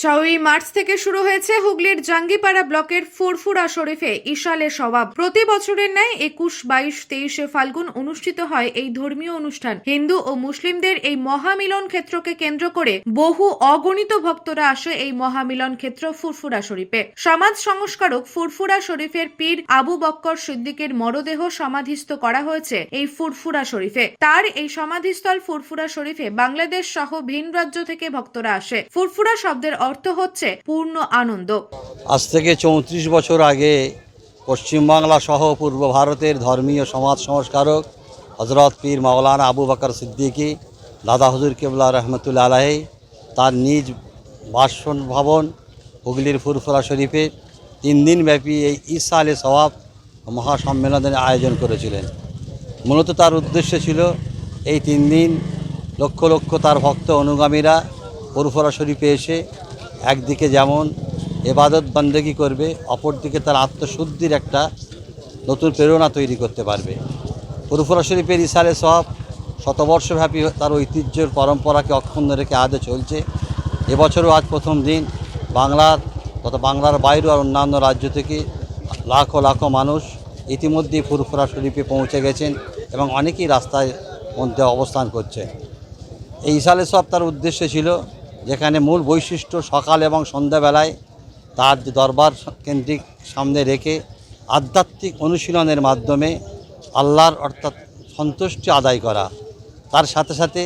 ছয়ই মার্চ থেকে শুরু হয়েছে হুগলির জাঙ্গিপাড়া ব্লকের ফুরফুরা শরীফে ইশালে সবাব প্রতি বছরের ন্যায় একুশ, বাইশ, তেইশে ফাল্গুন অনুষ্ঠিত হয় এই ধর্মীয় অনুষ্ঠান। হিন্দু ও মুসলিমদের এই মহামিলন ক্ষেত্রকে কেন্দ্র করে বহু অগণিত ভক্তরা আসে এই মহামিলন ক্ষেত্র ফুরফুরা শরীফে। সমাজ সংস্কারক ফুরফুরা শরীফের পীর আবু বক্কর সিদ্দিকের মরদেহ সমাধিস্থ করা হয়েছে এই ফুরফুরা শরীফে। তার এই সমাধিস্থল ফুরফুরা শরীফে বাংলাদেশ সহ ভিন রাজ্য থেকে ভক্তরা আসে। ফুরফুরা শব্দের অর্থ হচ্ছে পূর্ণ আনন্দ। আজ থেকে চৌত্রিশ বছর আগে পশ্চিমবাংলা সহ পূর্ব ভারতের ধর্মীয় সমাজ সংস্কারক হজরত পীর মাওলানা আবু বকর সিদ্দিকী, দাদা হুজুর কেবলা রহমতুল্লা আলাহি তার নিজ বাসন ভবন হুগলির ফুরফুরা শরীফে তিন দিনব্যাপী এই ঈসা আলী সওয়াব মহাসম্মেলনের আয়োজন করেছিলেন। মূলত তার উদ্দেশ্য ছিল এই তিন দিন লক্ষ লক্ষ তার ভক্ত অনুগামীরা ফুরফুরা শরীফে এসে একদিকে যেমন এবাদত বান্দেগি করবে, অপরদিকে তার আত্মশুদ্ধির একটা নতুন প্রেরণা তৈরি করতে পারবে। ফুরফুরা শরীফের ইসারে সব শতবর্ষব্যাপী তার ঐতিহ্যের পরম্পরাকে অক্ষুণ্ণ রেখে আজও চলছে। এবছরও আজ প্রথম দিন বাংলার তথা বাংলার বাইরে আর অন্যান্য রাজ্য থেকে লাখো লাখো মানুষ ইতিমধ্যেই ফুরফুরা শরীফে পৌঁছে গেছেন এবং অনেকেই রাস্তায় মধ্যে অবস্থান করছে এই ইসালে সব তার উদ্দেশ্য ছিল যেখানে মূল বৈশিষ্ট্য সকাল এবং সন্ধ্যাবেলায় তার দরবার কেন্দ্রিক সামনে রেখে আধ্যাত্মিক অনুশীলনের মাধ্যমে আল্লাহর অর্থাৎ সন্তুষ্টি আদায় করা। তার সাথে সাথে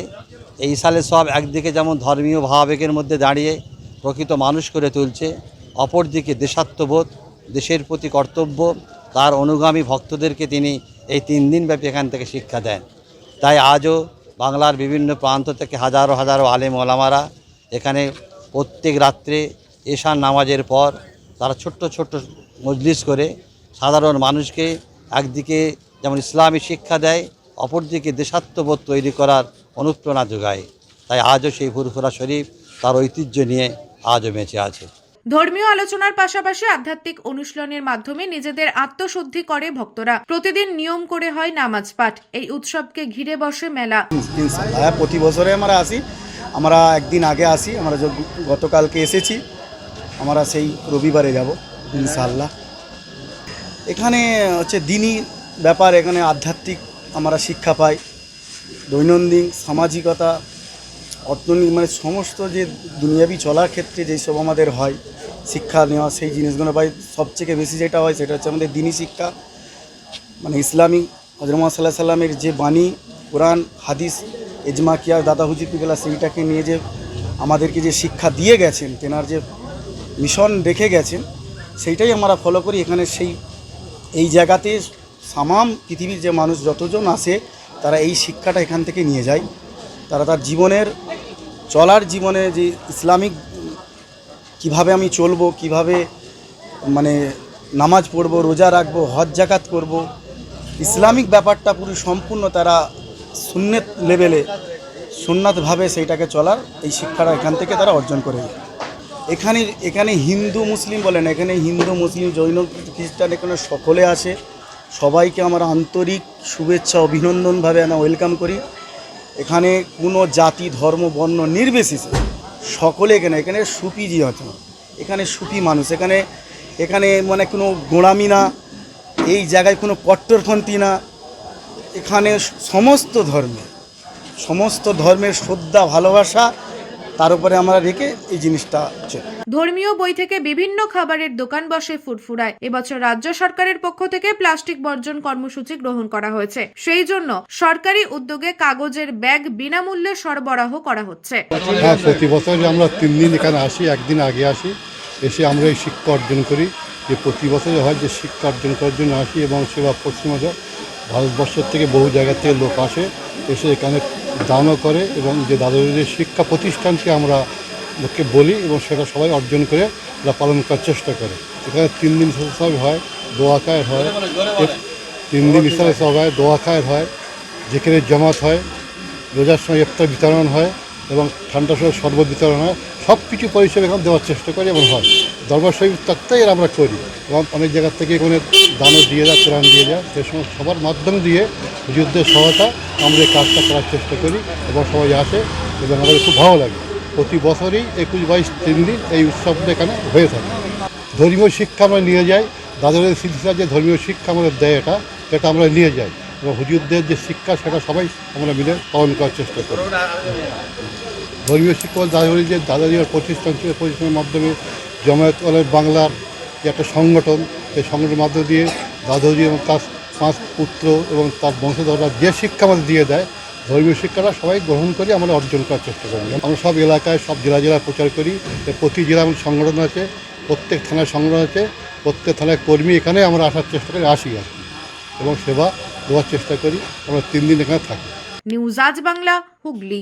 এই সালে সব একদিকে যেমন ধর্মীয় ভাবাবেগের মধ্যে দাঁড়িয়ে প্রকৃত মানুষ করে তুলছে, অপরদিকে দেশাত্মবোধ, দেশের প্রতি কর্তব্য, তার অনুগামী ভক্তদেরকে তিনি এই তিন দিনব্যাপী এখান থেকে শিক্ষা দেন। তাই আজও বাংলার বিভিন্ন প্রান্ত থেকে হাজারো হাজারো আলেম ওলামারা এখানে প্রত্যেক রাত্রে এশার নামাজের পর তারা ছোট্ট ছোট্ট মজলিস করে সাধারণ মানুষকে একদিকে যেমন ইসলামী শিক্ষা দেয় অপরদিকে দেশাত্মবোধ তৈরি করার অনুপ্রেরণা যোগায়। তাই আজও সেই ফুরফুরা শরীফ তার ঐতিহ্য নিয়ে আজও বেঁচে আছে। ধর্মীয় আলোচনার পাশাপাশি আধ্যাত্মিক অনুশীলনের মাধ্যমে নিজেদের আত্মশুদ্ধি করে ভক্তরা। প্রতিদিন নিয়ম করে হয় নামাজ পাঠ। এই উৎসবকে ঘিরে বসে মেলা। প্রতি বছরে আমরা আসি। আমরা একদিন আগে আসি, আমরা গতকালকে এসেছি, আমরা সেই রবিবারে যাব ইনশাল্লাহ এখানে হচ্ছে দিনই ব্যাপার, এখানে আধ্যাত্মিক আমরা শিক্ষা পাই, দৈনন্দিন সামাজিকতা অর্থনীতি মানে সমস্ত যে দুনিয়াবি চলার ক্ষেত্রে যেসব আমাদের হয়, শিক্ষা নেওয়া, সেই জিনিসগুলো পাই সবথেকে বেশি যেটা হয় সেটা হচ্ছে আমাদের দিনই শিক্ষা। মানে ইসলামিক হজরত সাল্লাহ সাল্লামের যে বাণী, কোরআন, হাদিস এজমা কিয়া দাদা হুজুর পিগলা সেইটাকে নিয়ে যে আমাদেরকে যে শিক্ষা দিয়ে গেছেন, তেনার যে মিশন রেখে গেছেন, সেইটাই আমরা ফলো করি। এখানে সেই, এই জায়গাতে সামাম পৃথিবীর যে মানুষ যতজন আসে তারা এই শিক্ষাটা এখান থেকে নিয়ে যায়। তারা তার জীবনের, চলার জীবনে যে ইসলামিক কীভাবে আমি চলবো, কীভাবে মানে নামাজ পড়ব, রোজা রাখব, হজ জাকাত করব, ইসলামিক ব্যাপারটা পুরো সম্পূর্ণ তারা সুন্নত লেভেলে সুন্নাতভাবে সেইটাকে চলার এই শিক্ষাটা এখান থেকে তারা অর্জন করে। এখানে এখানে হিন্দু মুসলিম বলে না এখানে হিন্দু, মুসলিম, জৈন, খ্রিস্টান এখানে সকলে আসে সবাইকে আমরা আন্তরিক শুভেচ্ছা অভিনন্দনভাবে আমরা ওয়েলকাম করি। এখানে কোনো জাতি, ধর্ম, বর্ণ নির্বিশেষে সকলে এখানে এখানে সুফি আছে এখানে সুফি মানুষ, এখানে এখানে মানে কোনো গোড়ামি না, এই জায়গায় কোনো কট্টরপন্থী না এখানে সমস্ত ধর্মের সমস্ত ধর্মের শ্রদ্ধা ভালোবাসা তার উপরে আমরা রেখে এই জিনিসটা চলে। ধর্মীয় বই থেকে বিভিন্ন খাবারের দোকান বসে ফুরফুরায়। এবছর রাজ্য সরকারের পক্ষ থেকে প্লাস্টিক বর্জন কর্মসূচি গ্রহণ করা হয়েছে। সেই জন্য সরকারি উদ্যোগে কাগজের ব্যাগ বিনামূল্যে সরবরাহ করা হচ্ছে। হ্যাঁ প্রতি বছর আমরা তিন দিন এখানে আসি একদিন আগে আসি এসে আমরা এই শিক্ষা অর্জন করি। যে প্রতি বছরে হয় যে শিক্ষা অর্জন করার জন্য আসি এবং সেবা পশ্চিমবঙ্গ ভারতবর্ষের থেকে বহু জায়গা থেকে লোক আসে, এসে এখানে দানও করে এবং যে দাদুদের শিক্ষা প্রতিষ্ঠানকে আমরা লোককে বলি এবং সেটা সবাই অর্জন করে তারা পালন করার চেষ্টা করে। এখানে তিন দিন সব হয়, দোয়া খায়ের হয়। তিন দিন ইসলামে সব হয়, দোয়া খায়ের হয়। যেখানে জমাত হয়। রোজার সময় ইফতার বিতরণ হয় এবং ঠান্ডার সময় শরবত বিতরণ হয়। সব কিছু পরিষেবা এখানে দেওয়ার চেষ্টা করে এবং হয়। শরীফ তত্ত্বাই আমরা করি। এবং অনেক জায়গা থেকে এখানে দানও দিয়ে যায়, কোরআন দিয়ে যায়। সে সময় সবার মাধ্যম দিয়ে যুদ্ধের সহায়তা আমরা এই কাজটা করার চেষ্টা করি এবং সবাই আসে এবং আমাদের খুব ভালো লাগে। প্রতি বছরই একুশ, বাইশ, তিন দিন এই উৎসবটা এখানে হয়ে থাকে। ধর্মীয় শিক্ষা আমরা নিয়ে যাই। দাদাদের স্মৃতিটা যে ধর্মীয় শিক্ষা আমাদের দেয় এটা সেটা আমরা নিয়ে যাই। এবং হুজুরদের যে শিক্ষা, সেটা সবাই আমরা মিলে পালন করার চেষ্টা করি। ধর্মীয় শিক্ষা দাদাগুলি যে দাদাজির প্রতিষ্ঠান ছিল, প্রতিষ্ঠানের মাধ্যমে জমায়েত আলের বাংলার যে একটা সংগঠন, সেই সংগঠনের মাধ্য দিয়ে দাদাজি এবং তার পাঁচ পুত্র এবং তার বংশধররা যে শিক্ষা আমাদের দিয়ে দেয়, ধর্মীয় শিক্ষাটা সবাই গ্রহণ করি আমরা অর্জন করার চেষ্টা করি আমরা সব এলাকায়, সব জেলা জেলায় প্রচার করি। প্রতি জেলায় আমাদের সংগঠন আছে, প্রত্যেক থানায় সংগঠন আছে, প্রত্যেক থানায় কর্মী এখানে আমরা আসার চেষ্টা করি, আসি আর এবং সেবা দেওয়ার চেষ্টা করি, আমরা তিন দিন এখানে থাকি। নিউজ আজ বাংলা, হুগলি।